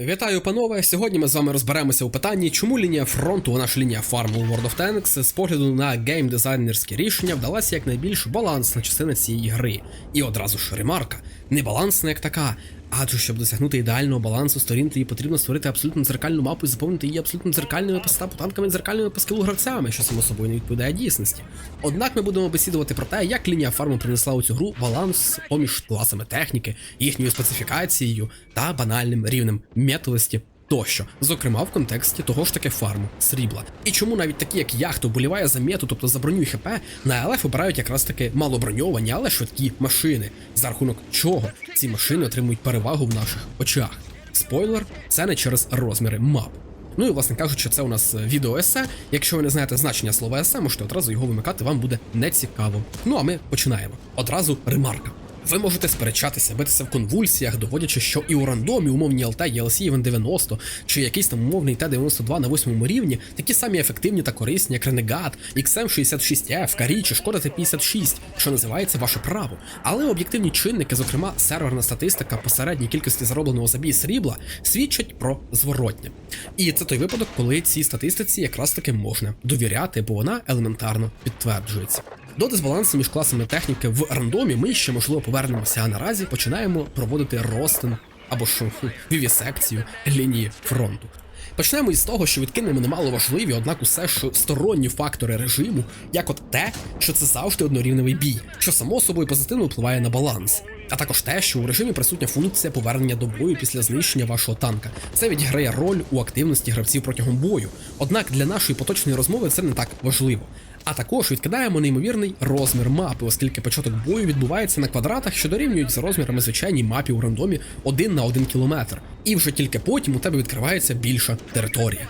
Вітаю, панове! Сьогодні ми з вами розберемося у питанні, чому лінія фронту, вона ж лінія фарму у World of Tanks, з погляду на геймдизайнерські рішення вдалася як найбільш балансна частина цієї гри. І одразу ж ремарка, не балансна як така. Адже щоб досягнути ідеального балансу сторін, тобі потрібно створити абсолютно дзеркальну мапу і заповнити її абсолютно дзеркальними танками дзеркальними по скілу гравцями, що само собою не відповідає дійсності. Однак ми будемо бесідувати про те, як лінія фарму принесла у цю гру баланс поміж класами техніки, їхньою специфікацією та банальним рівнем метовості тощо, зокрема в контексті того ж таки фарму, срібла. І чому навіть такі, як я, хто вболіває за мету, тобто за броню і ХП, на ЛФ обирають якраз таки малоброньовані, але швидкі машини, за рахунок чого ці машини отримують перевагу в наших очах. Спойлер, це не через розміри мап. Ну і власне кажучи, це у нас відео есе. Якщо ви не знаєте значення слова есе, можете одразу його вимикати, вам буде нецікаво. Ну а ми починаємо. Одразу ремарка. Ви можете сперечатися, битися в конвульсіях, доводячи, що і у рандомі умовні ЛТ, ELC Even 90 чи якийсь там умовний Т-92 на восьмому рівні такі самі ефективні та корисні, як Renegade, XM66F, Карі чи Шкода Т-56, що називається ваше право. Але об'єктивні чинники, зокрема серверна статистика по середній кількості заробленого за бій срібла, свідчать про зворотнє. І це той випадок, коли цій статистиці якраз таки можна довіряти, бо вона елементарно підтверджується. До дисбалансу між класами техніки в рандомі ми ще можливо повернемося, а наразі починаємо проводити ростин або хм, вівісекцію лінії фронту. Почнемо із того, що відкинемо немало важливі, однак усе ж сторонні фактори режиму, як от те, що це завжди однорівневий бій, що само собою позитивно впливає на баланс. А також те, що у режимі присутня функція повернення до бою після знищення вашого танка. Це відіграє роль у активності гравців протягом бою. Однак для нашої поточної розмови це не так важливо. А також відкидаємо неймовірний розмір мапи, оскільки початок бою відбувається на квадратах, що дорівнюють за розмірами звичайній мапі у рандомі 1 на 1 кілометр. І вже тільки потім у тебе відкривається більша територія.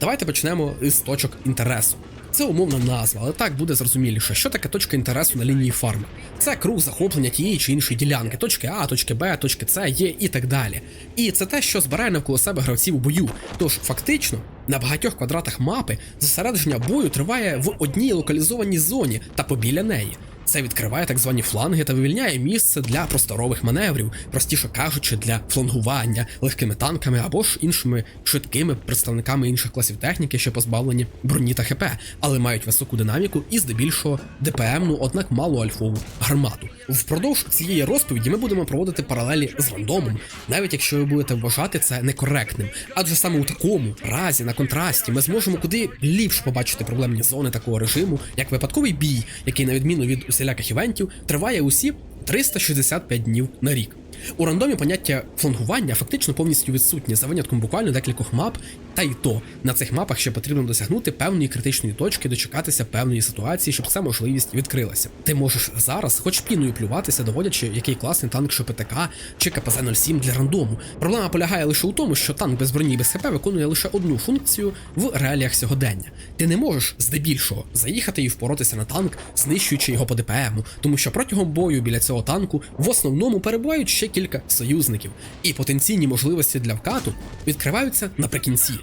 Давайте почнемо з точок інтересу. Це умовна назва, але так буде зрозуміліше, що таке точка інтересу на лінії фарми. Це круг захоплення тієї чи іншої ділянки, точки А, точки Б, точки С, Є і так далі. І це те, що збирає навколо себе гравців у бою. Тож фактично на багатьох квадратах мапи зосередження бою триває в одній локалізованій зоні та побіля неї. Це відкриває так звані фланги та вивільняє місце для просторових маневрів, простіше кажучи, для флангування легкими танками або ж іншими швидкими представниками інших класів техніки, що позбавлені броні та ХП, але мають високу динаміку і здебільшого ДПМну, однак мало альфову гармату. Впродовж цієї розповіді ми будемо проводити паралелі з рандомом, навіть якщо ви будете вважати це некоректним. Адже саме у такому разі на контрасті ми зможемо куди ліпше побачити проблемні зони такого режиму, як випадковий бій, який, на відміну від усіляких івентів, триває усі 365 днів на рік. У рандомі поняття флангування фактично повністю відсутнє за винятком буквально декількох мап, та й то на цих мапах ще потрібно досягнути певної критичної точки, дочекатися певної ситуації, щоб ця можливість відкрилася. Ти можеш зараз, хоч піною плюватися, доводячи, який класний танк що ПТК чи КПЗ-07 для рандому. Проблема полягає лише у тому, що танк без броні і без ХП виконує лише одну функцію в реаліях сьогодення. Ти не можеш здебільшого заїхати і впоротися на танк, знищуючи його по ДПМу, тому що протягом бою біля цього танку в основному перебувають ще кілька союзників, і потенційні можливості для вкату відкриваються наприкінці.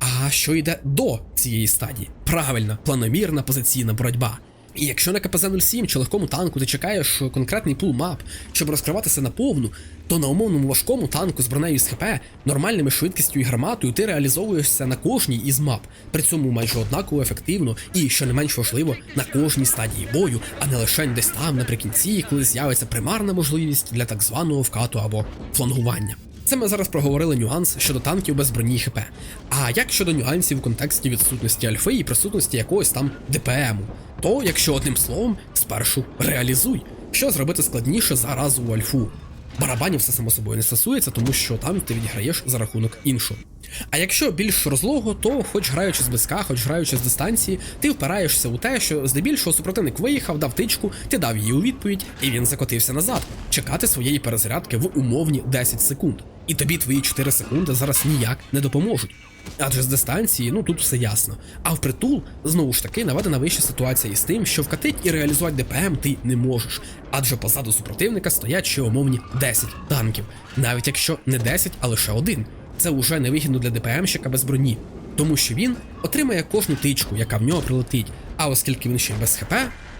А що йде до цієї стадії? Правильно, планомірна позиційна боротьба. І якщо на КПЗ-07 чи легкому танку ти чекаєш конкретний пул мап, щоб розкриватися на повну, то на умовному важкому танку з бронею з ХП, нормальними швидкістю і гарматою ти реалізовуєшся на кожній із мап, при цьому майже однаково ефективно і, що не менш важливо, на кожній стадії бою, а не лише десь там наприкінці, коли з'явиться примарна можливість для так званого вкату або флангування. Це ми зараз проговорили нюанс щодо танків без броні і ХП. А як щодо нюансів у контексті відсутності альфи і присутності якогось там ДПМу? То, якщо одним словом, спершу реалізуй, що зробити складніше за разову альфу. Барабанів все само собою не стосується, тому що там ти відіграєш за рахунок іншого. А якщо більш розлого, то хоч граючи з близька, хоч граючи з дистанції, ти впираєшся у те, що здебільшого супротивник виїхав, дав тичку, ти дав її у відповідь, і він закотився назад, чекати своєї перезарядки в умовні 10 секунд. І тобі твої 4 секунди зараз ніяк не допоможуть. Адже з дистанції, ну тут все ясно. А впритул, знову ж таки, наведена вища ситуація із тим, що вкатить і реалізувати ДПМ ти не можеш. Адже позаду супротивника стоять ще умовні 10 танків, навіть якщо не 10, а лише один. Це уже невигідно для ДПМщика без броні, тому що він отримає кожну тичку, яка в нього прилетить. А оскільки він ще без ХП,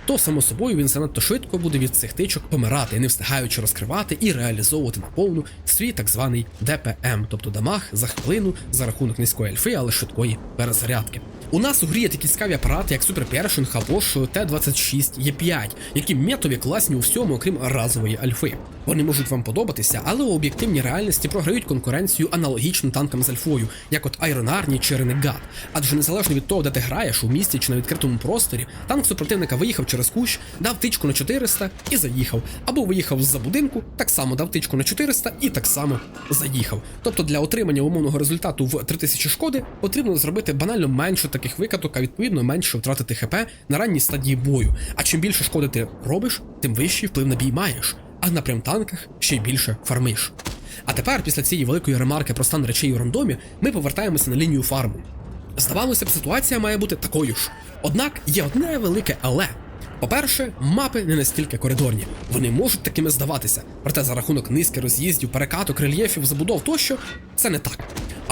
то само собою він занадто швидко буде від цих тичок помирати, не встигаючи розкривати і реалізовувати наповну свій так званий ДПМ, тобто дамаг за хвилину за рахунок низької альфи, але швидкої перезарядки. У нас у грі є такі цікаві апарати, як Super Pershing або ж Т-26Е5, які метові класні у всьому, окрім разової альфи. Вони можуть вам подобатися, але у об'єктивній реальності програють конкуренцію аналогічно танкам з альфою, як от Army чи Renegade. Адже незалежно від того, де ти граєш, у місті чи на відкритому просторі, танк супротивника виїхав через кущ, дав тичку на 400 і заїхав. Або виїхав з-за будинку, так само дав тичку на 400 і так само заїхав. Тобто для отримання умовного результату в 3000 шкоди потрібно зробити банально менше таких викаток, а відповідно менше втратити ХП на ранній стадії бою. А чим більше шкоди ти робиш, тим вищий вплив на бій маєш. А на прем-танках ще й більше фармиш. А тепер, після цієї великої ремарки про стан речей у рандомі, ми повертаємося на лінію фарму. Здавалося б, ситуація має бути такою ж. Однак є одне велике але. По-перше, мапи не настільки коридорні, вони можуть такими здаватися, проте за рахунок низки роз'їздів, перекаток, рельєфів, забудов тощо це не так.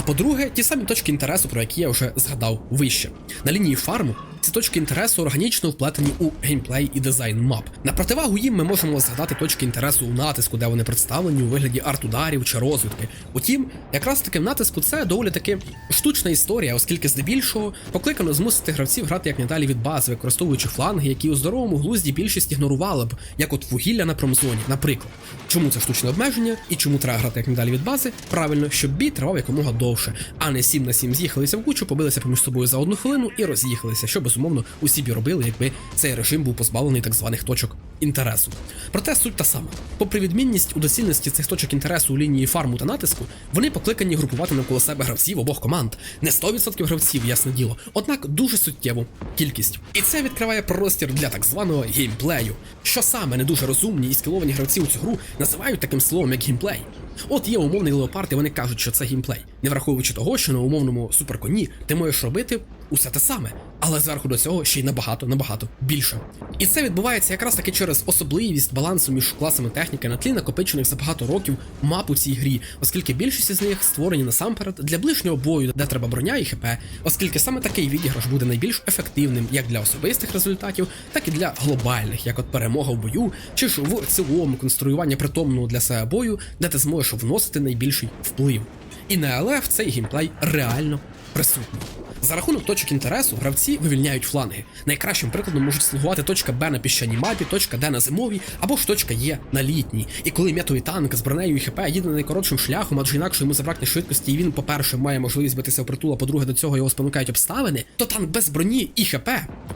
По-друге, ті самі точки інтересу, про які я вже згадав вище. На лінії фарму ці точки інтересу органічно вплетені у геймплей і дизайн мап. На противагу їм ми можемо згадати точки інтересу у натиску, де вони представлені у вигляді арт-ударів чи розвідки. Утім, якраз таки в натиску це доволі таки штучна історія, оскільки здебільшого покликано змусити гравців грати як надалі від бази, використовуючи фланги, які у здоровому глузді більшість ігнорували б, як от вугілля на промзоні, наприклад. Чому це штучне обмеження і чому треба грати як надалі від бази? Правильно, щоб бій тривав якомога довше, а не 7 на 7 з'їхалися в кучу, побилися поміж собою за одну хвилину і роз'їхалися, що безумовно усі б робили, якби цей режим був позбавлений так званих точок інтересу. Проте суть та сама. Попри відмінність у доцільності цих точок інтересу у лінії фарму та натиску, вони покликані групувати навколо себе гравців обох команд. Не 100% гравців, ясне діло, однак дуже суттєву кількість. І це відкриває простір для так званого геймплею, що саме не дуже розумні і скіловані гравці у цю гру називають таким словом як геймплей. От є умовний леопард, і вони кажуть, що це геймплей, не враховуючи того, що на умовному суперконі ти можеш робити усе те саме, але зверху до цього ще й набагато набагато більше. І це відбувається якраз таки через особливість балансу між класами техніки на тлі накопичених за багато років мап у цій грі, оскільки більшість із них створені насамперед для ближнього бою, де треба броня і ХП, оскільки саме такий відіграш буде найбільш ефективним як для особистих результатів, так і для глобальних, як от перемога в бою, чи ж в цілому конструювання притомного для себе бою, де ти зможеш вносити найбільший вплив. І на ЛФ цей геймплей реально присутній. За рахунок точок інтересу гравці вивільняють фланги. Найкращим прикладом можуть слугувати точка Б на піщаній мапі, точка Д на зимовій або ж точка Є на літній. І коли м'ятовий танк з бронею і ХП їде найкоротшим шляхом, адже інакше йому забракне швидкості, і він, по-перше, має можливість битися в притул, а по-друге, до цього його спонукають обставини, то танк без броні і ХП,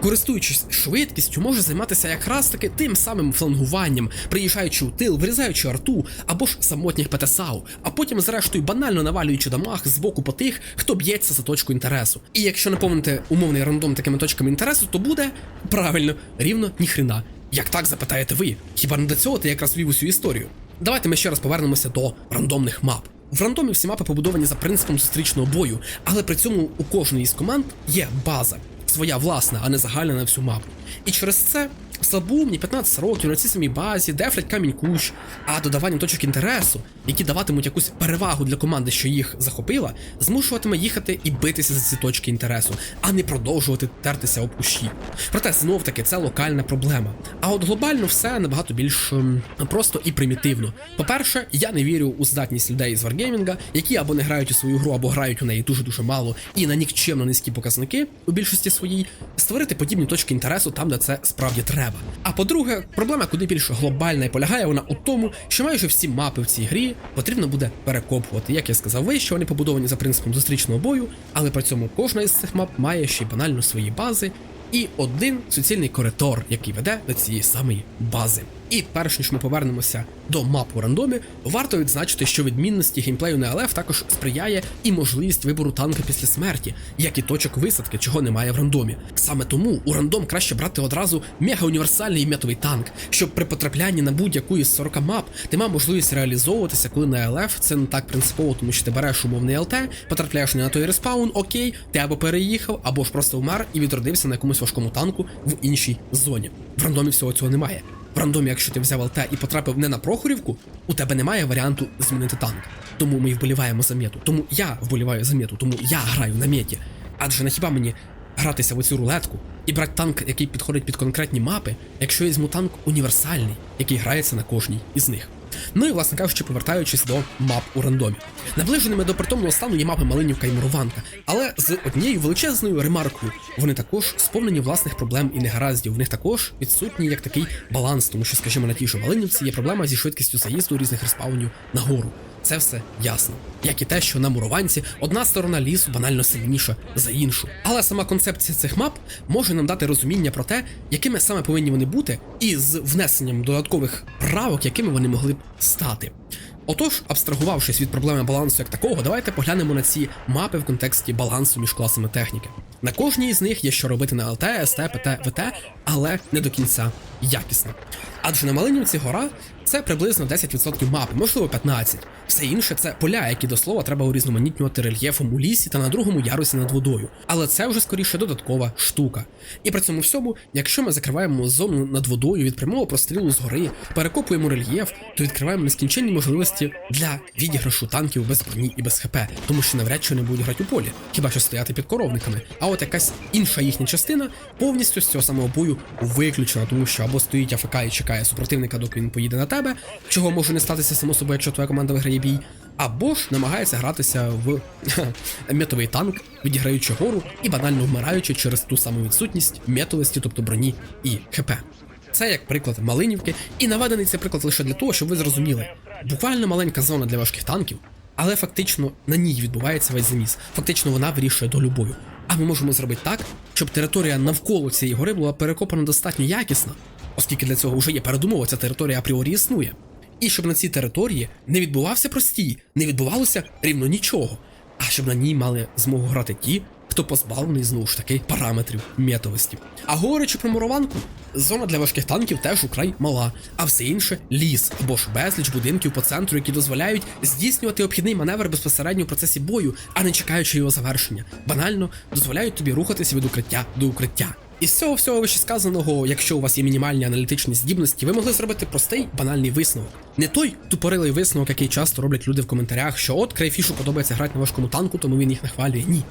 користуючись швидкістю, може займатися якраз таки тим самим флангуванням, приїжджаючи у тил, вирізаючи арту або ж самотніх ПТСАУ, а потім, зрештою, банально навалюючи дамаг з боку по тих, хто б'ється за точку інтересу. І якщо наповнити умовний рандом такими точками інтересу, то буде правильно, рівно ніхрена. Як так запитаєте ви? Хіба не до цього ти якраз вів усю історію? Давайте ми ще раз повернемося до рандомних мап. В рандомі всі мапи побудовані за принципом зустрічного бою, але при цьому у кожної із команд є база, своя власна, а не загальна на всю мапу. І через це слабумні 15 років на цій самій базі, дефлять камінь кущ, а додаванням точок інтересу, які даватимуть якусь перевагу для команди, що їх захопила, змушуватиме їхати і битися за ці точки інтересу, а не продовжувати тертися об кущі. Проте знов таки це локальна проблема. А от глобально все набагато більш ем, просто і примітивно. По-перше, я не вірю у здатність людей з Wargaming, які або не грають у свою гру, або грають у неї дуже дуже мало і на нікчемно низькі показники у більшості своїй, створити подібні точки інтересу там, де це справді треба. А по-друге, проблема куди більш глобальна і полягає вона у тому, що майже всі мапи в цій грі потрібно буде перекопувати. Як я сказав вище, вони побудовані за принципом зустрічного бою, але при цьому кожна із цих мап має ще й банально свої бази і один суцільний коридор, який веде до цієї самої бази. І перш ніж ми повернемося до мап у рандомі, варто відзначити, що відмінності геймплею на ЛФ також сприяє і можливість вибору танка після смерті, як і точок висадки, чого немає в рандомі. Саме тому у рандом краще брати одразу мега-універсальний метовий танк, щоб при потраплянні на будь-яку із 40 мап ти мав можливість реалізовуватися, коли на ЛФ це не так принципово, тому що ти береш умовний ЛТ, потрапляєш не на той респаун, окей, ти або переїхав, або ж просто вмер і відродився на якомусь важкому танку в іншій зоні. В рандомі всього цього немає. В рандомі, якщо ти взяв ЛТ і потрапив не на Прохорівку, у тебе немає варіанту змінити танк. Тому ми вболіваємо за мету. Тому я вболіваю за мету, тому я граю на меті. Адже на хіба мені гратися в цю рулетку і брати танк, який підходить під конкретні мапи, якщо я візьму танк універсальний, який грається на кожній із них. Ну і, власне кажучи, повертаючись до мап у рандомі. Наближеними до притомного стану є мапи Малинівка і Мурованка, але з однією величезною ремаркою вони також сповнені власних проблем і негараздів. В них також відсутній як такий баланс, тому що, скажімо, на тій же Малинівці є проблема зі швидкістю заїзду різних респаунів нагору. Це все ясно. Як і те, що на мурованці одна сторона лісу банально сильніша за іншу. Але сама концепція цих мап може нам дати розуміння про те, якими саме повинні вони бути, і з внесенням додаткових правок, якими вони могли б стати. Отож, абстрагувавшись від проблеми балансу як такого, давайте поглянемо на ці мапи в контексті балансу між класами техніки. На кожній з них є що робити на ЛТ, СТ, ПТ, ВТ, але не до кінця якісно. Адже на Малинівці гора це приблизно 10% мапи, можливо 15%. Все інше це поля, які до слова треба урізноманітнювати рельєфом у лісі та на другому ярусі над водою. Але це вже скоріше додаткова штука. І при цьому всьому, якщо ми закриваємо зону над водою від прямого прострілу згори, перекопуємо рельєф, то відкриваємо нескінченні можливості для відіграшу танків без броні і без ХП, тому що навряд чи вони будуть грати у полі, хіба що стояти під коровниками. А от якась інша їхня частина повністю з цього самого бою виключена, тому що або стоїть АФК і чекає супротивника, доки він поїде на тебе, чого може не статися само собою, якщо твоя команда виграє бій. Або ж намагається гратися в метовий танк, відіграючи гору і банально вмираючи через ту саму відсутність метовості, тобто броні і ХП. Це як приклад Малинівки, і наведений цей приклад лише для того, щоб ви зрозуміли. Буквально маленька зона для важких танків, але фактично на ній відбувається весь заміс. Фактично вона вирішує долю бою. А ми можемо зробити так, щоб територія навколо цієї гори була перекопана достатньо якісно, оскільки для цього вже є передумова, ця територія апріорі існує. І щоб на цій території не відбувався простій, не відбувалося рівно нічого, а щоб на ній мали змогу грати ті, хто позбавлений знову ж таки параметрів метовості. А говорячи про мурованку, зона для важких танків теж украй мала, а все інше ліс або ж безліч будинків по центру, які дозволяють здійснювати обхідний маневр безпосередньо в процесі бою, а не чекаючи його завершення. Банально дозволяють тобі рухатися від укриття до укриття. Із цього всього вищесказаного, якщо у вас є мінімальні аналітичні здібності, ви могли зробити простий банальний висновок. Не той тупорилий висновок, який часто роблять люди в коментарях, що от Крейфішу подобається грати на важкому танку, тому він їх нахвалює. Ні.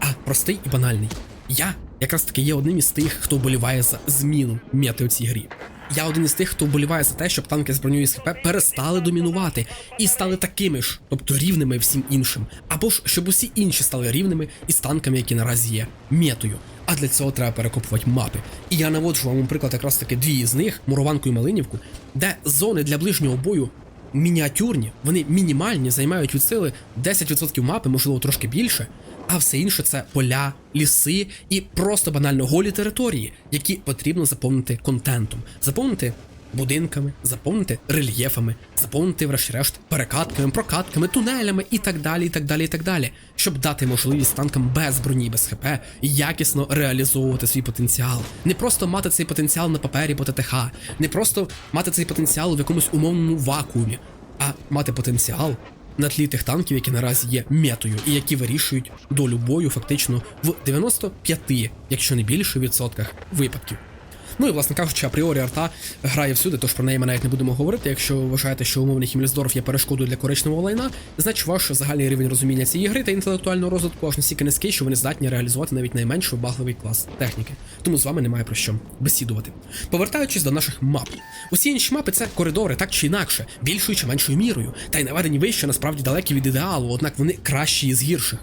А простий і банальний. Я якраз таки є одним із тих, хто вболіває за зміну мети у цій грі. Я один із тих, хто вболіває за те, щоб танки з броньою з ХП перестали домінувати і стали такими ж, тобто рівними всім іншим, або ж щоб усі інші стали рівними із танками, які наразі є метою. А для цього треба перекопувати мапи. І я наводжу вам приклад якраз таки дві з них, Мурованку і Малинівку, де зони для ближнього бою мініатюрні, вони мінімальні, займають від сили 10% мапи, можливо, трошки більше. А все інше це поля, ліси і просто банально голі території, які потрібно заповнити контентом, заповнити будинками, заповнити рельєфами, заповнити, врешті-решт, перекатками, прокатками, тунелями і так далі, і так далі, і так далі, щоб дати можливість танкам без броні, без ХП якісно реалізовувати свій потенціал. Не просто мати цей потенціал на папері по ТТХ, не просто мати цей потенціал в якомусь умовному вакуумі, а мати потенціал на тлі тих танків, які наразі є метою, і які вирішують долю бою фактично в 95, якщо не більше відсотках випадків. Ну і власне кажучи, апріорі арта грає всюди, тож про неї ми навіть не будемо говорити. Якщо ви вважаєте, що умовний Хімельсдорф є перешкодою для коричневого лайна, значить ваш загальний рівень розуміння цієї гри та інтелектуального розвитку аж настільки низький, що ви не здатні реалізувати навіть найменш вибагливий клас техніки. Тому з вами немає про що бесідувати. Повертаючись до наших мап, усі інші мапи це коридори, так чи інакше, більшою чи меншою мірою, та й наведені вище насправді далекі від ідеалу, однак вони кращі із гірших.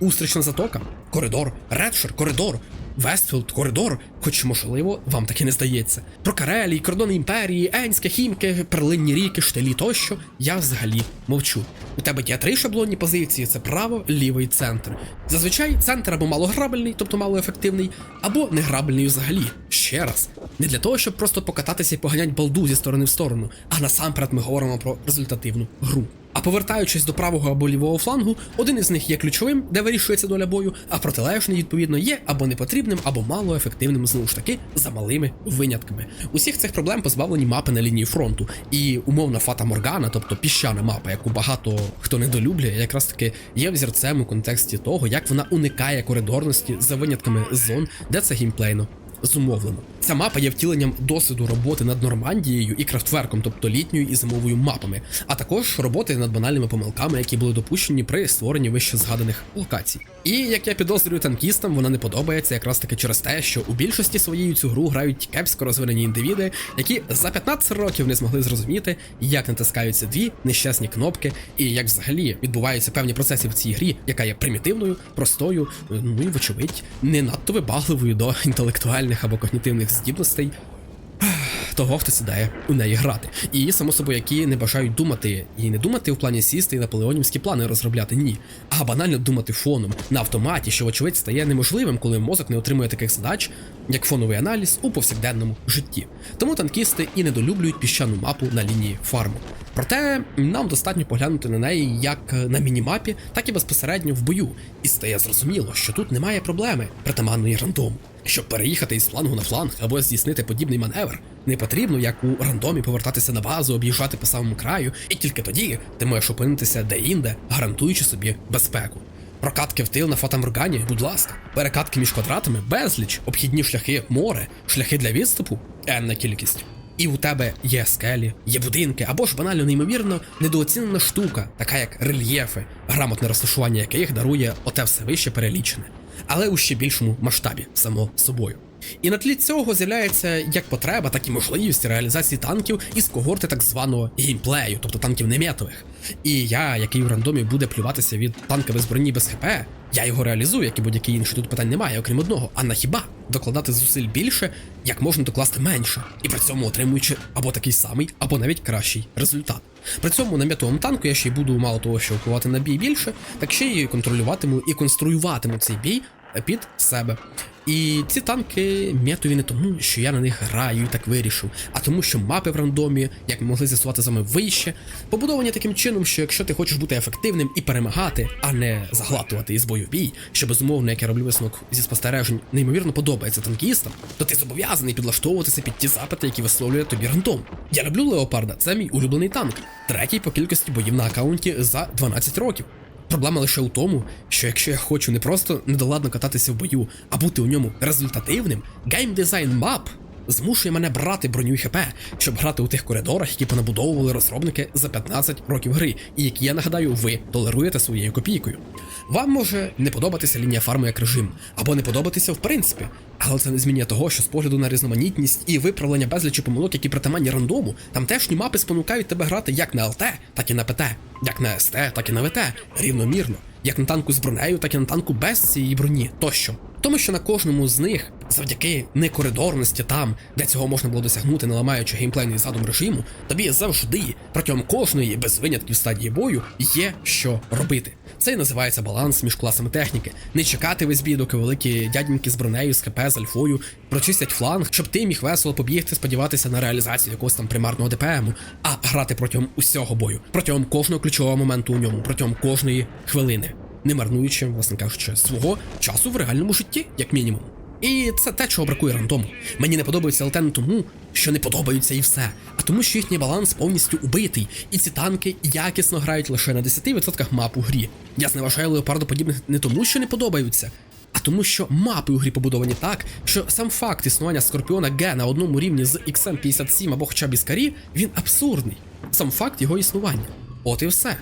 Устрічна затока, коридор, редшир, коридор, Вестфілд, коридор, хоч можливо, вам таки не здається. Про Карелії, кордони імперії, Енське, Хімки, перлинні ріки, штилі тощо я взагалі мовчу. У тебе є три шаблонні позиції: це право, лівий центр. Зазвичай центр або малограбельний, тобто малоефективний, або неграбельний взагалі. Ще раз, не для того, щоб просто покататися і поганять балду зі сторони в сторону, а насамперед ми говоримо про результативну гру. А повертаючись до правого або лівого флангу, один із них є ключовим, де вирішується доля бою, а протилежний, відповідно, є або непотрібним, або малоефективним знову ж таки за малими винятками. Усіх цих проблем позбавлені мапи на лінії фронту. І умовна Фата Моргана, тобто піщана мапа, яку багато хто недолюблює, якраз таки є взірцем у контексті того, як вона уникає коридорності за винятками зон, де це геймплейно зумовлено. Ця мапа є втіленням досвіду роботи над Нормандією і Крафтверком, тобто літньою і зимовою мапами, а також роботи над банальними помилками, які були допущені при створенні вище згаданих локацій. І як я підозрюю танкістам, вона не подобається якраз таки через те, що у більшості своєї цю гру грають кепсько розвинені індивіди, які за 15 років не змогли зрозуміти, як натискаються дві нещасні кнопки, і як взагалі відбуваються певні процеси в цій грі, яка є примітивною, простою, ну і вочевидь, не надто вибагливою до інтелектуальних або когнітивних здібностей того, хто сідає у неї грати. І, само собою, які не бажають думати, і не думати в плані сісти і наполеонівські плани розробляти, ні. А банально думати фоном на автоматі, що, вочевидь, стає неможливим, коли мозок не отримує таких задач, як фоновий аналіз у повсякденному житті. Тому танкісти і недолюблюють піщану мапу на лінії фарму. Проте нам достатньо поглянути на неї як на мінімапі, так і безпосередньо в бою. І стає зрозуміло, що тут немає проблеми притаманної рандому. Щоб переїхати із флангу на фланг або здійснити подібний маневр, не потрібно, як у рандомі, повертатися на базу, об'їжджати по самому краю, і тільки тоді ти можеш опинитися де-інде, гарантуючи собі безпеку. Прокатки в тил на фатаморгані, будь ласка, перекатки між квадратами, безліч, обхідні шляхи, море, шляхи для відступу, енна кількість. І у тебе є скелі, є будинки, або ж банально неймовірно недооцінена штука, така як рельєфи, грамотне розташування яких дарує оте все вище перелічене, але у ще більшому масштабі, само собою. І на тлі цього з'являється як потреба, так і можливість реалізації танків із когорти так званого геймплею, тобто танків неметових. І я, який в рандомі буде плюватися від танка без броні без ХП, я його реалізую, як і будь-який інший. Тут питань немає, окрім одного. А на хіба докладати зусиль більше, як можна докласти менше, і при цьому отримуючи або такий самий, або навіть кращий результат. При цьому на м'ятовому танку я ще й буду мало того, що впливати на бій більше, так ще й контролюватиму і конструюватиму цей бій під себе. І ці танки м'ятові не тому, що я на них граю і так вирішив, а тому, що мапи в рандомі, як ми могли з'ясувати вами вище, побудовані таким чином, що якщо ти хочеш бути ефективним і перемагати, а не заглатувати із бою бій, що безумовно, як я роблю висновок зі спостережень, неймовірно подобається танкістам, то ти зобов'язаний підлаштовуватися під ті запити, які висловлює тобі рандом. Я люблю Леопарда, це мій улюблений танк, третій по кількості боїв на аккаунті за 12 років. Проблема лише у тому, що якщо я хочу не просто недоладно кататися в бою, а бути у ньому результативним, геймдизайн мап змушує мене брати броню і ХП, щоб грати у тих коридорах, які понабудовували розробники за 15 років гри, і які, я нагадаю, ви толеруєте своєю копійкою. Вам може не подобатися лінія фарму як режим, або не подобатися в принципі, але це не змінює того, що з погляду на різноманітність і виправлення безлічі помилок, які притаманні рандому, тамтешні мапи спонукають тебе грати як на ЛТ, так і на ПТ, як на СТ, так і на ВТ, рівномірно, як на танку з бронею, так і на танку без цієї броні тощо. Тому що на кожному з них, завдяки некоридорності там, де цього можна було досягнути, не ламаючи геймплейний задум режиму, тобі завжди протягом кожної без винятків стадії бою є що робити. Це і називається баланс між класами техніки. Не чекати весь бій, доки великі дяденьки з бронею, з ХП, з альфою прочистять фланг, щоб ти міг весело побігти, сподіватися на реалізацію якогось там примарного ДПМу, а грати протягом усього бою, протягом кожного ключового моменту у ньому, протягом кожної хвилини, не марнуючи, власне кажучи, свого часу в реальному житті, як мінімум. І це те, чого бракує рандому. Мені не подобається ЛТ не тому, що не подобаються і все, а тому, що їхній баланс повністю убитий, і ці танки якісно грають лише на 10% мап у грі. Я зневажаю леопардоподібних не тому, що не подобаються, а тому, що мапи у грі побудовані так, що сам факт існування Скорпіона Г на одному рівні з XM57 або хоча б Іскарі, він абсурдний. Сам факт його існування. От і все.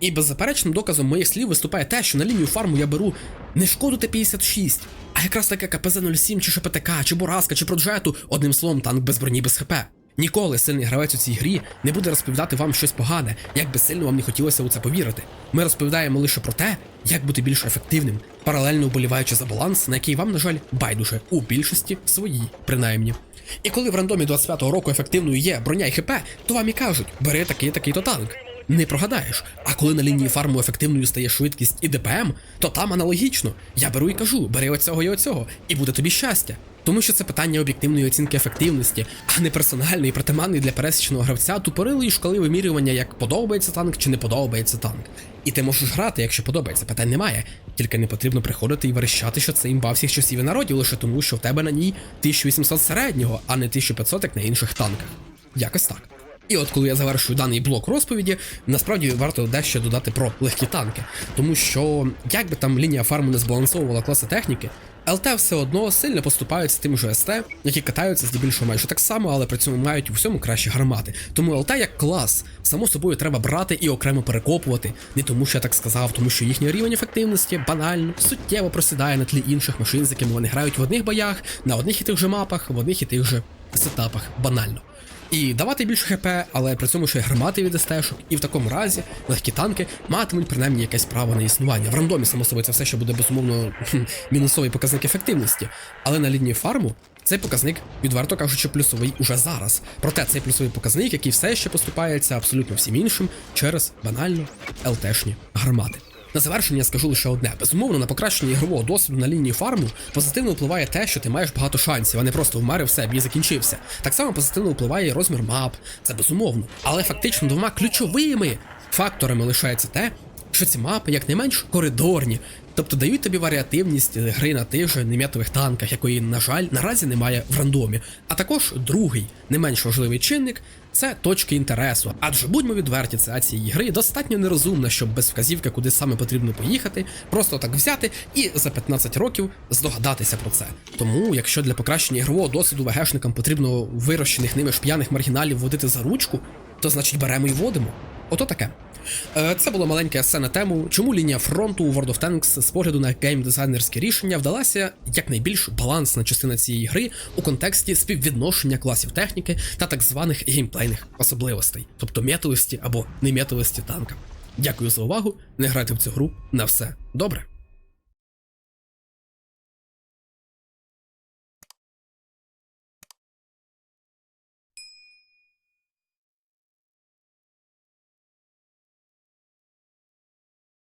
І беззаперечним доказом моїх слів виступає те, що на лінію фарму я беру не шкоду Т-56, а якраз таке КПЗ-07 чи ШПТК, чи Боразка, чи Проджету, одним словом, танк без броні без ХП. Ніколи сильний гравець у цій грі не буде розповідати вам щось погане, як би сильно вам не хотілося у це повірити. Ми розповідаємо лише про те, як бути більш ефективним, паралельно вболіваючи за баланс, на який вам, на жаль, байдуже у більшості своїй, принаймні. І коли в рандомі 25-го року ефективною є броня і ХП, то вам і кажуть, бери такий такий то танк. Не прогадаєш. А коли на лінії фарму ефективною стає швидкість і ДПМ, то там аналогічно. Я беру і кажу, бери оцього і оцього, і буде тобі щастя. Тому що це питання об'єктивної оцінки ефективності, а не персональної і притаманної для пересічного гравця тупорилої шкали вимірювання, як подобається танк чи не подобається танк. І ти можеш грати, якщо подобається, питань немає. Тільки не потрібно приходити і верещати, що це імба всіх часів і народів, лише тому, що в тебе на ній 1800 середнього, а не 1500, як на інших танках. Якось так. І от коли я завершую даний блок розповіді, насправді варто дещо додати про легкі танки. Тому що, як би там лінія фарму не збалансовувала класи техніки, ЛТ все одно сильно поступають з тим же СТ, які катаються здебільшого майже так само, але при цьому мають у всьому кращі гармати. Тому ЛТ як клас, само собою треба брати і окремо перекопувати. Не тому, що я так сказав, тому що їхній рівень ефективності банально суттєво просідає на тлі інших машин, з якими вони грають в одних боях, на одних і тих же мапах, в одних і тих же сетапах. Банально. І давати більше хп, але при цьому ще й гармати від СТшок, і в такому разі легкі танки матимуть принаймні якесь право на існування. В рандомі, само собою, це все ще буде безумовно мінусовий показник ефективності. Але на лінії фарму цей показник, відверто кажучи, плюсовий уже зараз. Проте цей плюсовий показник, який все ще поступається абсолютно всім іншим через банально ЛТшні гармати. На завершення скажу лише одне: безумовно, на покращення ігрового досвіду на лінії фарму позитивно впливає те, що ти маєш багато шансів, а не просто все, бій закінчився. Так само позитивно впливає і розмір мап, це безумовно. Але фактично двома ключовими факторами лишається те, що ці мапи якнайменш коридорні, тобто дають тобі варіативність гри на тих же нем'ятових танках, якої, на жаль, наразі немає в рандомі. А також другий, не менш важливий чинник це точки інтересу. Адже будьмо відверті, ця цієї гри достатньо нерозумна, щоб без вказівки, куди саме потрібно поїхати, просто так взяти і за 15 років здогадатися про це. Тому, якщо для покращення ігрового досвіду вегешникам потрібно вирощених ними ж п'яних маргіналів водити за ручку, то значить беремо і водимо. Ото таке. Е, Це було маленьке есе на тему, чому лінія фронту у World of Tanks з погляду на геймдизайнерське рішення вдалася якнайбільш балансна частина цієї гри у контексті співвідношення класів техніки та так званих геймплейних особливостей, тобто метовості або неметовості танка. Дякую за увагу. Не грайте в цю гру. На все добре.